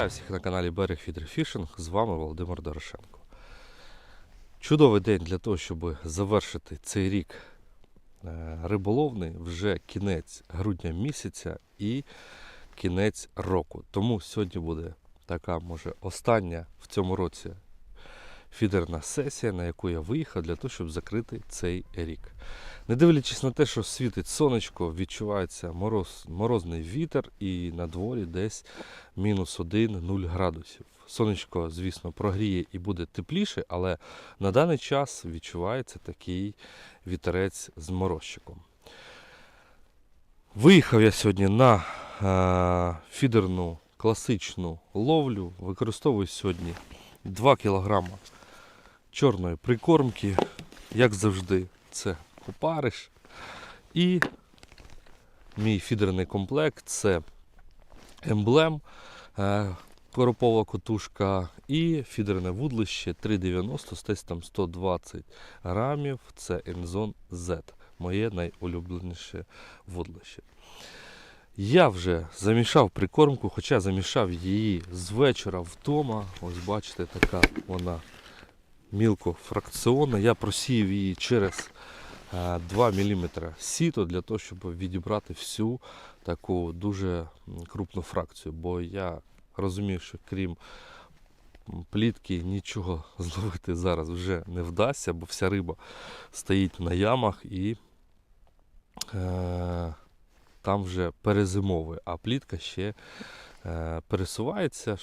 Вітаю всіх на каналі Берег Фідерфішинг. З вами Володимир Дорошенко. Чудовий день для того, щоб завершити цей рік е, риболовний вже кінець грудня місяця і кінець року. Тому сьогодні буде така, може, остання в цьому році фідерна сесія, на яку я виїхав для того, щоб закрити цей рік. Не дивлячись на те, що світить сонечко, відчувається мороз, морозний вітер і на дворі десь мінус 1-0 градусів. Сонечко, звісно, прогріє і буде тепліше, але на даний час відчувається такий вітерець з морозчиком. Виїхав я сьогодні на е, фідерну класичну ловлю. Використовую сьогодні 2 кг чорної прикормки, як завжди, це опариш. І мій фідерний комплект це емблем, е, коропова котушка і фідерне вудлище 390 з тестом 120 грамів. Це Enzon Z, моє найулюбленіше вудлище. Я вже замішав прикормку, хоча замішав її з вечора вдома. Ось бачите, така вона мілкофракціонна. Я просіяв її через е, 2 мм сіто для того, щоб відібрати всю таку дуже крупну фракцію. Бо я розумів, що крім плітки нічого зловити зараз вже не вдасться, бо вся риба стоїть на ямах і е, там вже перезимовує, а плітка ще е, пересувається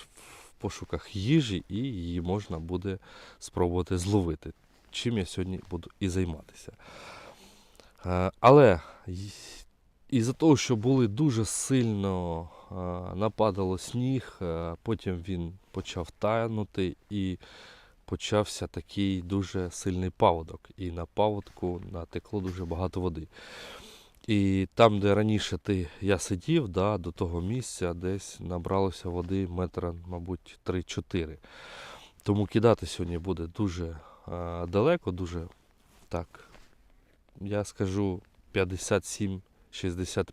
пошуках їжі, і її можна буде спробувати зловити. Чим я сьогодні буду і займатися. Е, Але із-за того, що були дуже сильно е, нападало сніг, е, потім він почав таянути і почався такий дуже сильний паводок. І на паводку натекло дуже багато води. І там, де раніше ти, я сидів, да, до того місця десь набралося води метра, мабуть, 3-4. Тому кидати сьогодні буде дуже е, далеко, дуже так, я скажу 57-60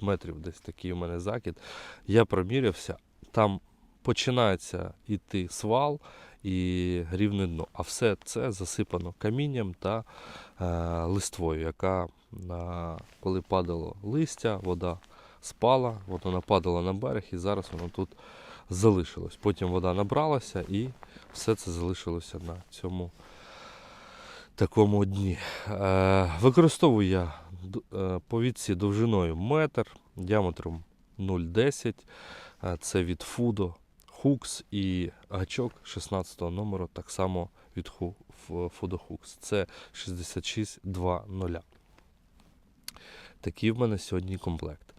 метрів, десь такий у мене закид. Я промірявся, там починається йти свал і рівне дно. А все це засипано камінням та е, листвою, яка на, коли падало листя, вода спала, воно нападало на берег і зараз воно тут залишилось. Потім вода набралася і все це залишилося на цьому такому дні. Е, використовую я е, повідці довжиною метр, діаметром 0,10. Е, це від Fudo Hooks і гачок 16 номеру, так само від Hooks. Це 6620. Такий в мене сьогодні комплект.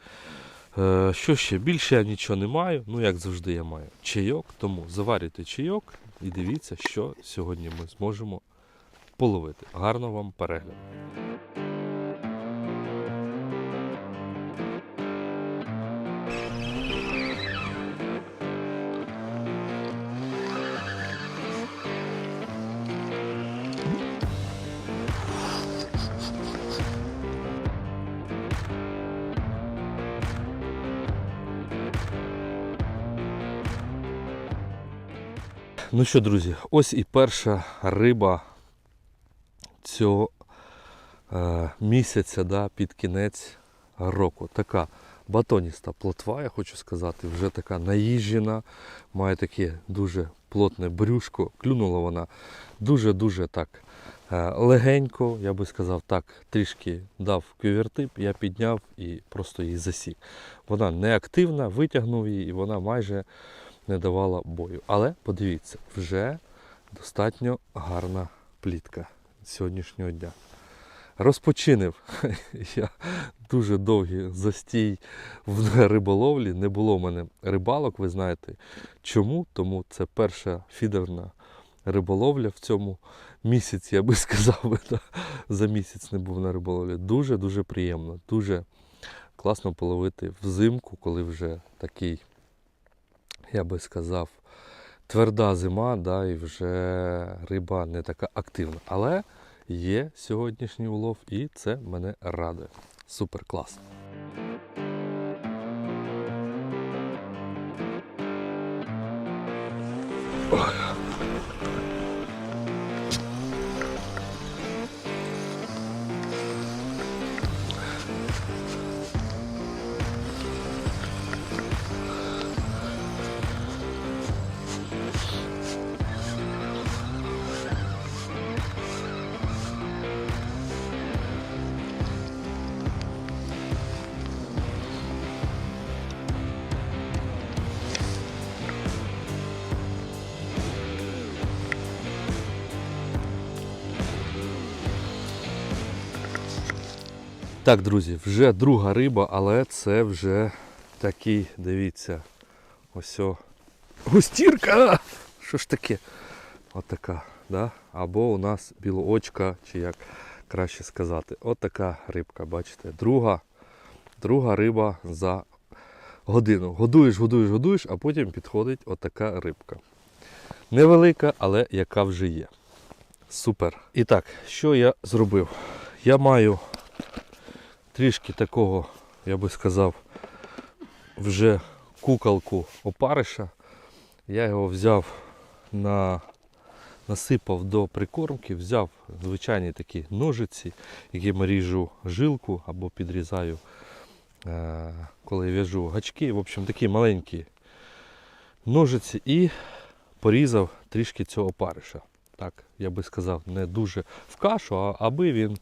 Е, що ще? Більше я нічого не маю. Ну, як завжди, я маю чайок, тому заварюйте чайок і дивіться, що сьогодні ми зможемо половити. Гарного вам перегляду. Ну що, друзі, ось і перша риба цього е, місяця да, під кінець року. Така батоніста плотва, я хочу сказати, вже така наїжджена, має таке дуже плотне брюшко. Клюнула вона дуже-дуже так е, легенько, я би сказав, так, трішки дав кювертип, я підняв і просто її засік. Вона не активна, витягнув її, і вона майже не давала бою. Але подивіться, вже достатньо гарна плітка сьогоднішнього дня. Розпочинив я дуже довгий застій в риболовлі. Не було в мене рибалок, ви знаєте чому? Тому це перша фідерна риболовля в цьому місяці, я би сказав, за місяць не був на риболовлі. Дуже-дуже приємно, дуже класно половити взимку, коли вже такий, я би сказав, тверда зима, да, і вже риба не така активна. Але є сьогоднішній улов, і це мене радує. Супер клас. Так, друзі, вже друга риба, але це вже такий, дивіться, ось о, густірка! Що ж таке? Отака, да? Або у нас білоочка, чи як краще сказати. Отака рибка, бачите. Друга, друга риба за годину. Годуєш, годуєш, годуєш, а потім підходить отака рибка. Невелика, але яка вже є. Супер. І так, що я зробив? Я маю трішки такого, я би сказав, вже куколку опариша. Я його взяв на насипав до прикормки, взяв звичайні такі ножиці, якими ріжу жилку або підрізаю, е, коли в'яжу гачки. В общем, такі маленькі ножиці і порізав трішки цього опариша. Так, я би сказав, не дуже в кашу, а аби він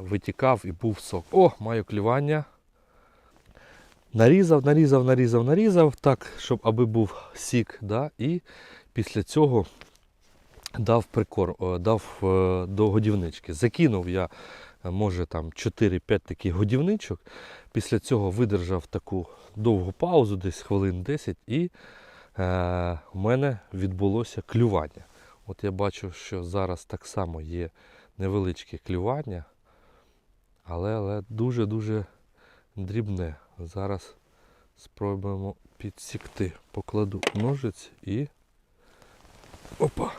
витікав і був сок. О, маю клювання. Нарізав, нарізав, нарізав, нарізав, так, щоб аби був сік. Да? І після цього дав прикорм, е, дав е, до годівнички. Закинув я, е, може, там 4-5 таких годівничок. Після цього видержав таку довгу паузу, десь хвилин 10, і е, у мене відбулося клювання. От я бачу, що зараз так само є невеличке клювання, але, але дуже-дуже дрібне. Зараз спробуємо підсікти. Покладу ножиць і. Опа!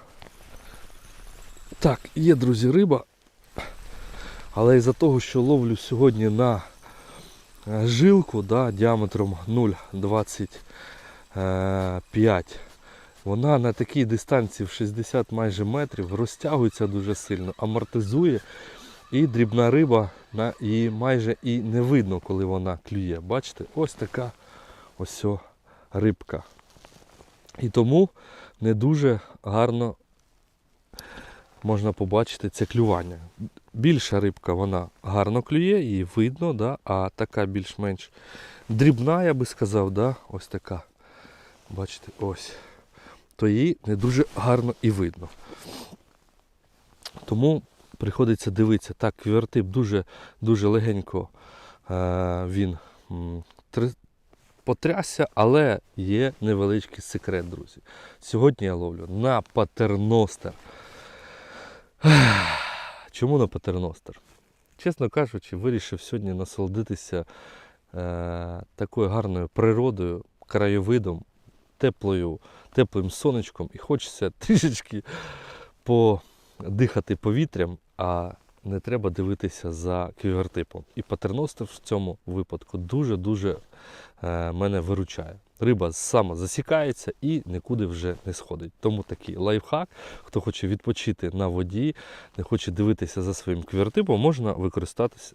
Так, є, друзі, риба. Але із-за того, що ловлю сьогодні на е, жилку да, діаметром 0,25, вона на такій дистанції в 60 майже метрів розтягується дуже сильно, амортизує. І дрібна риба її майже і не видно, коли вона клює. Бачите, ось така ось рибка. І тому не дуже гарно можна побачити це клювання. Більша рибка вона гарно клює, її видно, да? а така більш-менш дрібна, я би сказав, да? ось така. Бачите, ось. То її не дуже гарно і видно. Тому приходиться дивитися. Так, квівертип дуже дуже легенько е, він потрясся, але є невеличкий секрет, друзі. Сьогодні я ловлю на патерностер. Чому на патерностер? Чесно кажучи, вирішив сьогодні насолодитися е, такою гарною природою, краєвидом, теплою, теплим сонечком і хочеться трішечки подихати повітрям, а не треба дивитися за квівертипом. І патерностер в цьому випадку дуже-дуже е, мене виручає. Риба сама засікається і нікуди вже не сходить. Тому такий лайфхак, хто хоче відпочити на воді, не хоче дивитися за своїм квівертипом, можна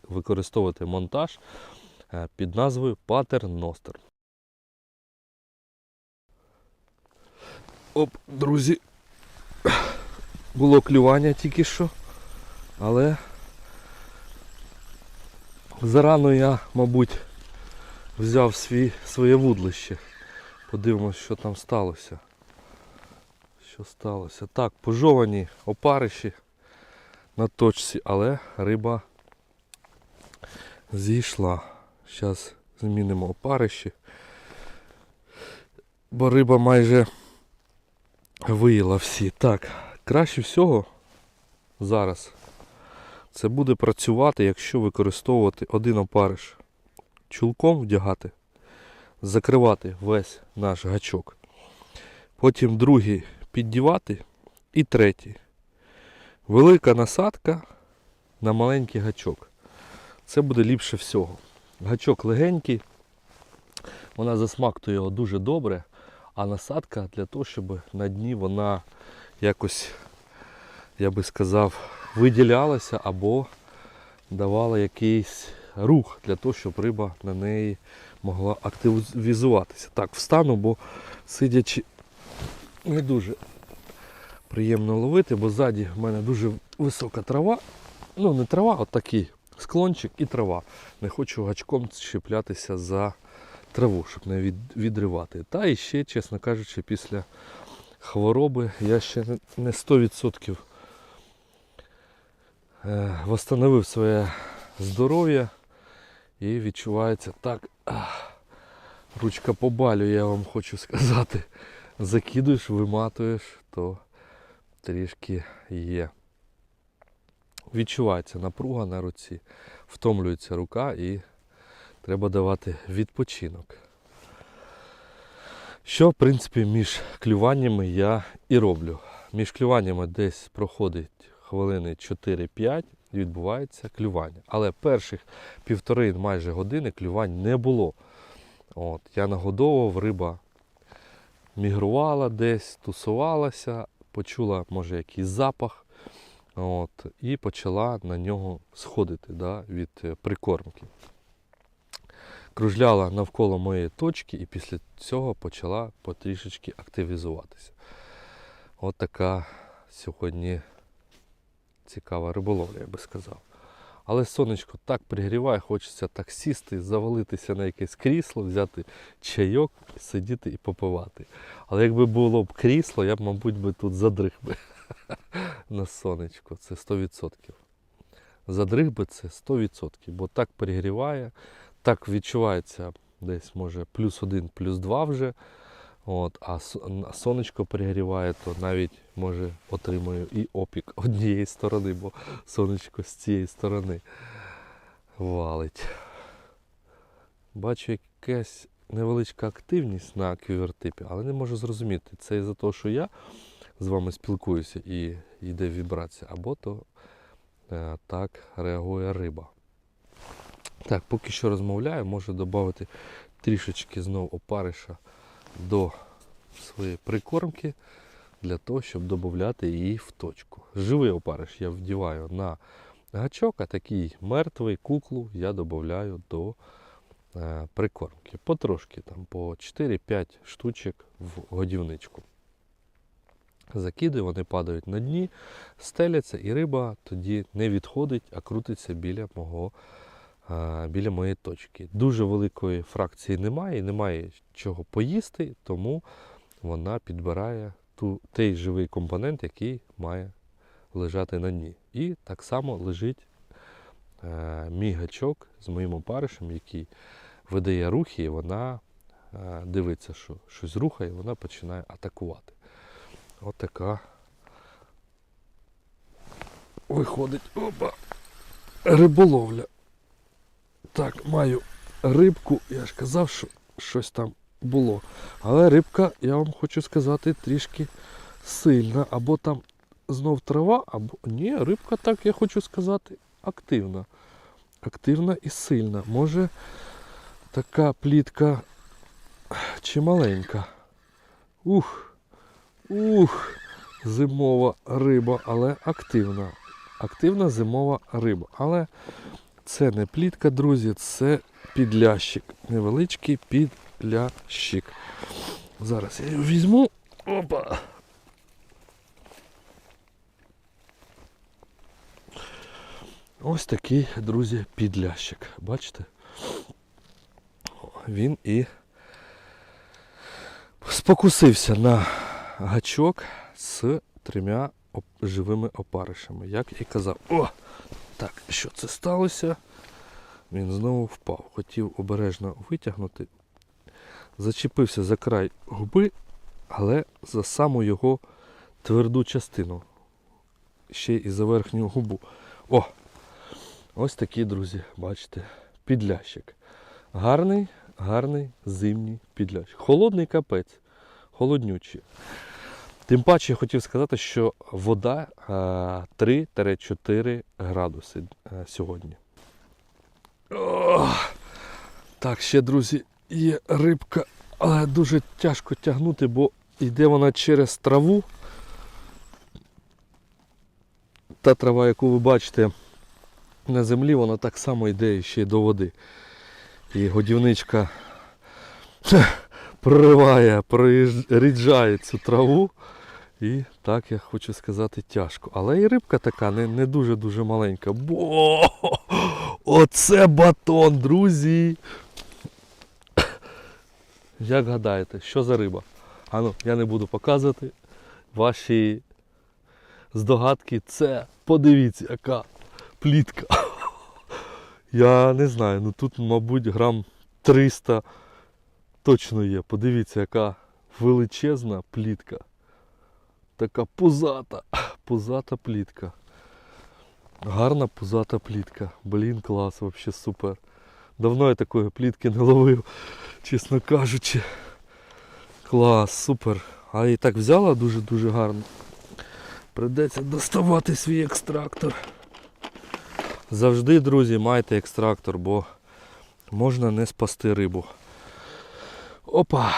використовувати монтаж е, під назвою патерностер. Оп, друзі, було клювання тільки що, але зарано я, мабуть, взяв свій, своє вудлище. Подивимось, що там сталося. Що сталося? Так, пожовані опариші на точці, але риба зійшла. Зараз змінимо опариші. Бо риба майже виїла всі. Так, краще всього зараз це буде працювати, якщо використовувати один опариш. Чулком вдягати, закривати весь наш гачок. Потім другий піддівати і третій. Велика насадка на маленький гачок. Це буде ліпше всього. Гачок легенький, вона засмактує його дуже добре, а насадка для того, щоб на дні вона якось, я би сказав, виділялася або давала якийсь рух для того, щоб риба на неї могла активізуватися. Так, встану, бо сидячи не дуже приємно ловити, бо ззаді в мене дуже висока трава. Ну, не трава, а такий склончик і трава. Не хочу гачком чіплятися за траву, щоб не від, відривати. Та і ще, чесно кажучи, після хвороби я ще не- не 100% е, восстановив своє здоров'я і відчувається так. ручка побалює, я вам хочу сказати. Закидуєш, виматуєш, то трішки є. Відчувається напруга на руці, втомлюється рука і треба давати відпочинок. Що, в принципі, між клюваннями я і роблю. Між клюваннями десь проходить хвилини 4-5 і відбувається клювання. Але перших півтори майже години клювань не було. От, я нагодовував, риба мігрувала десь, тусувалася, почула, може, якийсь запах. От, і почала на нього сходити да, від е, прикормки. Кружляла навколо моєї точки і після цього почала потрішечки активізуватися. От така сьогодні цікава риболовля, я би сказав. Але сонечко так пригріває, хочеться так сісти, завалитися на якесь крісло, взяти чайок, сидіти і попивати. Але якби було б крісло, я б, мабуть, би тут задриг би на сонечко. Це 100%. Задриг би це 100%, бо так перегріває, так відчувається десь може плюс один, плюс два вже. От, а сонечко перегріває, то навіть може отримаю і опік однієї сторони, бо сонечко з цієї сторони валить. Бачу якась невеличка активність на квівертипі, але не можу зрозуміти, це із-за того, що я з вами спілкуюся і йде вібрація, або то е, так реагує риба. Так, поки що розмовляю, можу додати трішечки знов опариша до своєї прикормки для того, щоб додати її в точку. Живий опариш я вдіваю на гачок, а такий мертвий куклу я додаю до е, прикормки. Потрошки там по 4-5 штучок в годівничку. Закидую, вони падають на дні, стеляться, і риба тоді не відходить, а крутиться біля мого біля моєї точки. Дуже великої фракції немає, і немає чого поїсти, тому вона підбирає ту, той живий компонент, який має лежати на дні. І так само лежить е, мій гачок з моїм опаришем, який видає рухи, і вона е, дивиться, що щось рухає, і вона починає атакувати. От така виходить опа, риболовля. Так, маю рибку, я ж казав, що щось там було. Але рибка, я вам хочу сказати, трішки сильна. Або там знов трава, або. Ні, рибка так, я хочу сказати, активна. Активна і сильна. Може така плітка чи маленька. Ух, ух, зимова риба, але активна. Активна зимова риба. Але це не плітка, друзі, це підлящик. Невеличкий підлящик. Зараз я його візьму. Опа. Ось такий, друзі, підлящик. Бачите? Він і спокусився на гачок з трьома живими опаришами. Як і казав. О! Так, що це сталося? Він знову впав. Хотів обережно витягнути. Зачепився за край губи, але за саму його тверду частину. Ще і за верхню губу. О! Ось такі, друзі, бачите, підлящик. Гарний, гарний зимній підлящик. Холодний капець, холоднючий. Тим паче я хотів сказати, що вода е, 3-4 градуси е, сьогодні. Так, ще, друзі, є рибка, але дуже тяжко тягнути, бо йде вона через траву. Та трава, яку ви бачите на землі, вона так само йде ще й до води. І годівничка прориває, проїжджає цю траву. І так я хочу сказати тяжко. Але і рибка така не, дуже-дуже маленька. Бо оце батон, друзі. Як гадаєте, що за риба? Ану, я не буду показувати ваші здогадки. Це подивіться, яка плітка. Я не знаю, ну тут, мабуть, грам 300 точно є. Подивіться, яка величезна плітка. Така пузата, пузата плітка. Гарна пузата плітка. Блін, клас, взагалі супер. Давно я такої плітки не ловив, чесно кажучи. Клас, супер. А і так взяла дуже-дуже гарно. Придеться доставати свій екстрактор. Завжди, друзі, майте екстрактор, бо можна не спасти рибу. Опа!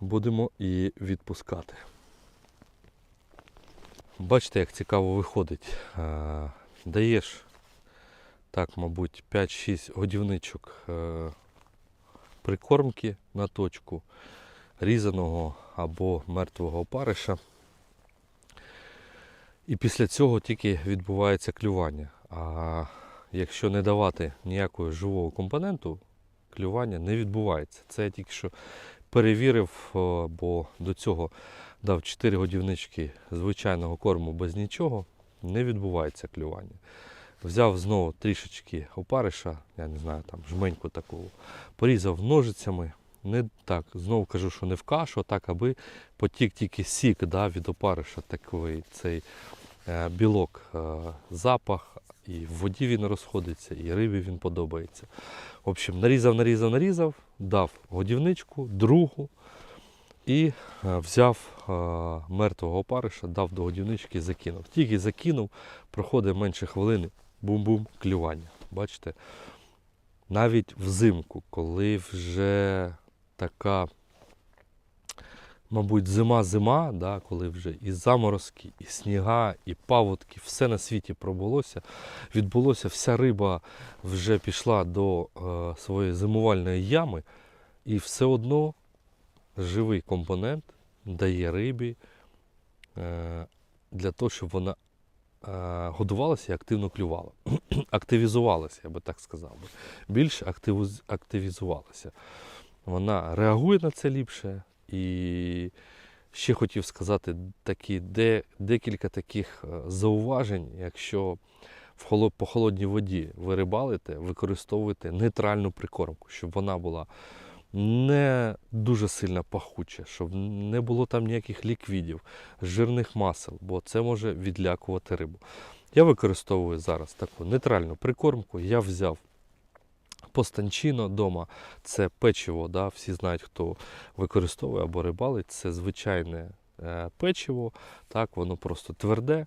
Будемо її відпускати. Бачите, як цікаво виходить. Е, Даєш, так, мабуть, 5-6 годівничок е, прикормки на точку різаного або мертвого опариша. І після цього тільки відбувається клювання. А якщо не давати ніякого живого компоненту, клювання не відбувається. Це я тільки що перевірив, бо до цього дав 4 годівнички звичайного корму без нічого, не відбувається клювання. Взяв знову трішечки опариша, я не знаю, там жменьку таку, порізав ножицями. Не так, знову кажу, що не в кашу, а так, аби потік тільки сік да, від опариша, такий цей е, білок, е, запах, і в воді він розходиться, і рибі він подобається. В общем, нарізав, нарізав, нарізав, дав годівничку, другу і е, взяв е, мертвого опариша, дав до годівнички і закинув. Тільки закинув, проходить менше хвилини, бум-бум, клювання. Бачите? Навіть взимку, коли вже така, мабуть, зима-зима, да, коли вже і заморозки, і сніга, і паводки, все на світі пробулося, відбулося, вся риба вже пішла до е, своєї зимувальної ями, і все одно живий компонент дає рибі е, для того, щоб вона е, годувалася і активно клювала. Активізувалася, я би так сказав. Більш активізувалася. Вона реагує на це ліпше. І ще хотів сказати такі, де, декілька таких е, зауважень, якщо в по холодній воді ви рибалите, використовуйте нейтральну прикормку, щоб вона була не дуже сильно пахуча, щоб не було там ніяких ліквідів, жирних масел, бо це може відлякувати рибу. Я використовую зараз таку нейтральну прикормку. Я взяв постанчино вдома. Це печиво, да? всі знають, хто використовує або рибалить. Це звичайне е, печиво, так, воно просто тверде.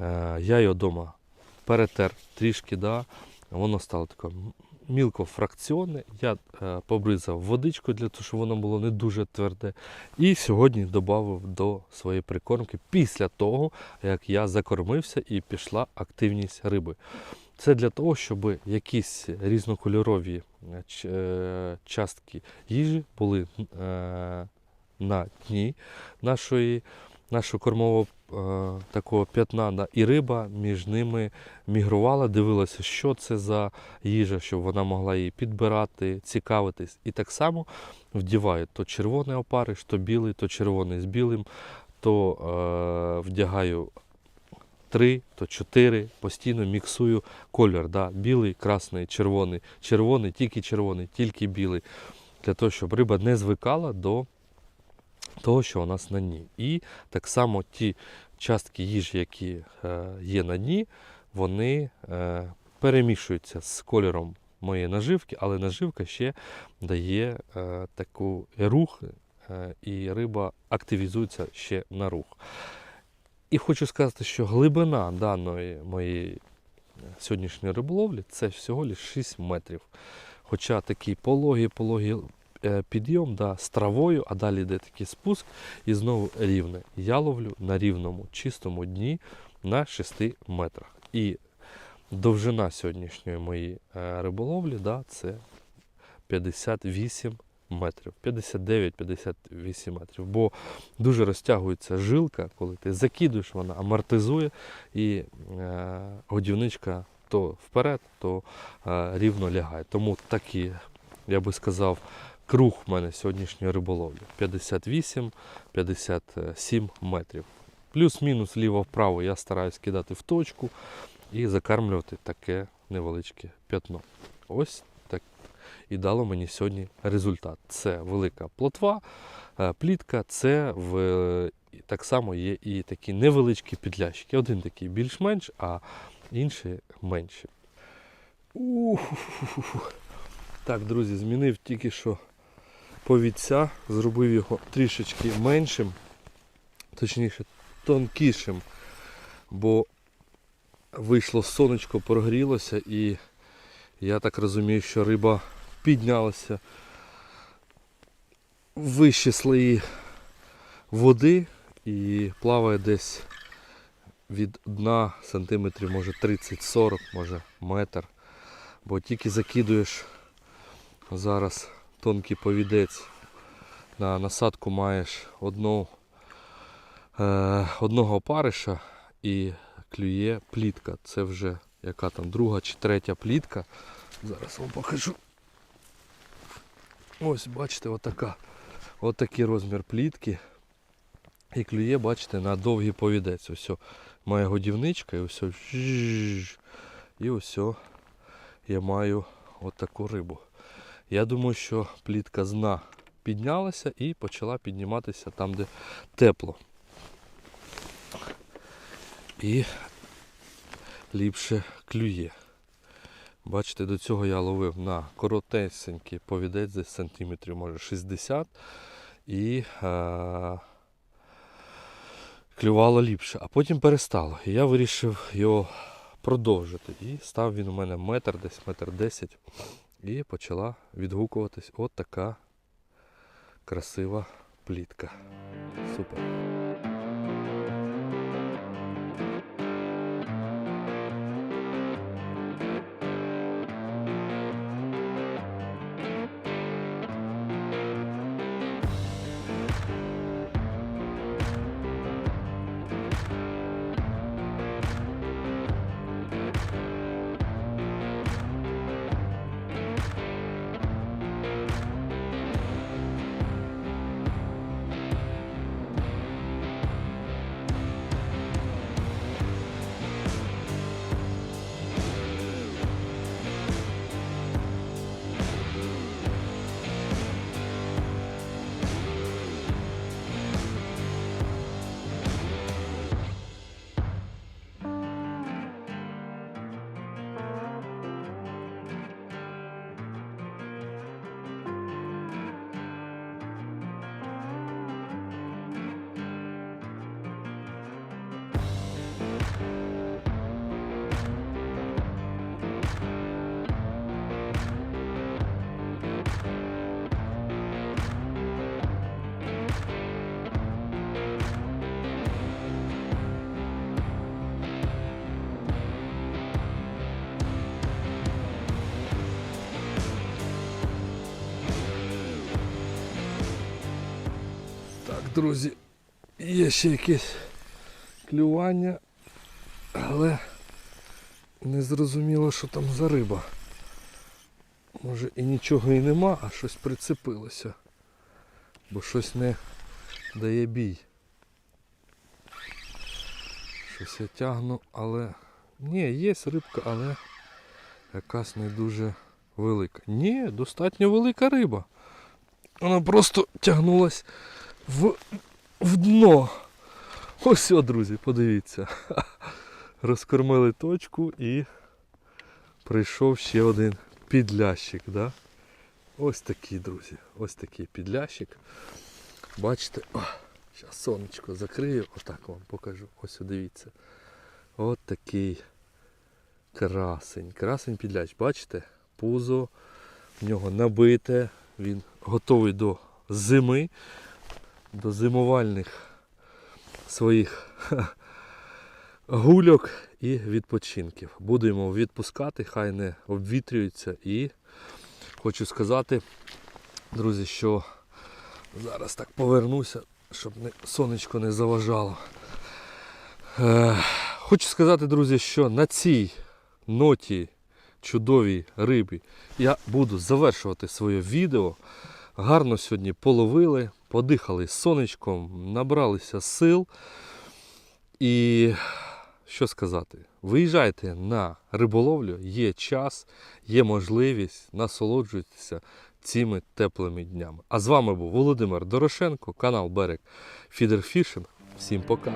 Е, я його вдома перетер трішки, да? воно стало таке мілкофракціонне. Я е, побризав водичку для того, щоб воно було не дуже тверде. І сьогодні додав до своєї прикормки після того, як я закормився і пішла активність риби. Це для того, щоб якісь різнокольорові е, е, частки їжі були на дні нашої, нашого кормового е, такого п'ятна, да, і риба між ними мігрувала, дивилася, що це за їжа, щоб вона могла її підбирати, цікавитись. І так само вдіваю то червоний опариш, то білий, то червоний з білим, то е, вдягаю три, то чотири, постійно міксую колір. Да? Білий, красний, червоний, червоний, тільки червоний, тільки білий. Для того, щоб риба не звикала до того, що у нас на дні. І так само ті частки їжі, які е, є на дні, вони е, перемішуються з кольором моєї наживки, але наживка ще дає е, таку рух, і риба активізується ще на рух. І хочу сказати, що глибина даної моєї сьогоднішньої риболовлі це всього лише 6 метрів. Хоча такий пологий, пологий е, підйом да, з травою, а далі йде такий спуск і знову рівне. Я ловлю на рівному, чистому дні на 6 метрах. І довжина сьогоднішньої моєї е, риболовлі да, це 58 метрів, 59-58 метрів. Бо дуже розтягується жилка, коли ти закидуєш, вона амортизує і е, годівничка то вперед, то е, рівно лягає. Тому такий, я би сказав, круг в мене сьогоднішньої риболовлі 58-57 метрів. Плюс-мінус ліво-вправо я стараюсь кидати в точку і закармлювати таке невеличке п'ятно. Ось так і дало мені сьогодні результат. Це велика плотва, е, плітка, це в, так само є і такі невеличкі підлящики. Один такий більш-менш, а інший менший. Так, друзі, змінив тільки що повідця, зробив його трішечки меншим, точніше тонкішим, бо вийшло сонечко, прогрілося і я так розумію, що риба піднялася в вищі слої води і плаває десь від дна сантиметрів, може 30-40, може метр. Бо тільки закидуєш зараз тонкий повідець. На насадку маєш одну, е, одного опариша і клює плітка. Це вже яка там друга чи третя плітка. Зараз вам покажу. Ось, бачите, отака. Отакий розмір плітки. І клює, бачите, на довгий повідець. Ось моя годівничка і ось і ось я маю отаку рибу. Я думаю, що плітка з дна піднялася і почала підніматися там, де тепло. І ліпше клює. Бачите, до цього я ловив на коротесенький повідець десь сантиметрів, може 60. І е, клювало ліпше, а потім перестало. І я вирішив його продовжити. І став він у мене метр, десь метр десять. І почала відгукуватись от така красива плітка. Супер. Друзі, є ще якесь клювання, але не зрозуміло, що там за риба. Може і нічого і нема, а щось прицепилося. Бо щось не дає бій. Ось я тягну, але. Ні, є рибка, але якась не дуже велика. Ні, достатньо велика риба. Вона просто тягнулась в, в дно. Ось, о, друзі, подивіться. Розкормили точку і прийшов ще один підлящик. Да? Ось такий, друзі. Ось такий підлящик. Бачите, зараз сонечко закрию, отак вам покажу. Ось дивіться. От такий красень. Красень підляч. Бачите? Пузо в нього набите. Він готовий до зими, до зимувальних своїх гульок і відпочинків. Будемо відпускати, хай не обвітрюється. І хочу сказати, друзі, що зараз так повернуся, щоб не, сонечко не заважало. Е, хочу сказати, друзі, що на цій ноті чудовій рибі я буду завершувати своє відео. Гарно сьогодні половили, подихали сонечком, набралися сил. І що сказати? Виїжджайте на риболовлю, є час, є можливість, насолоджуйтеся цими теплими днями. А з вами був Володимир Дорошенко, канал Берег Фідерфішинг. Всім пока!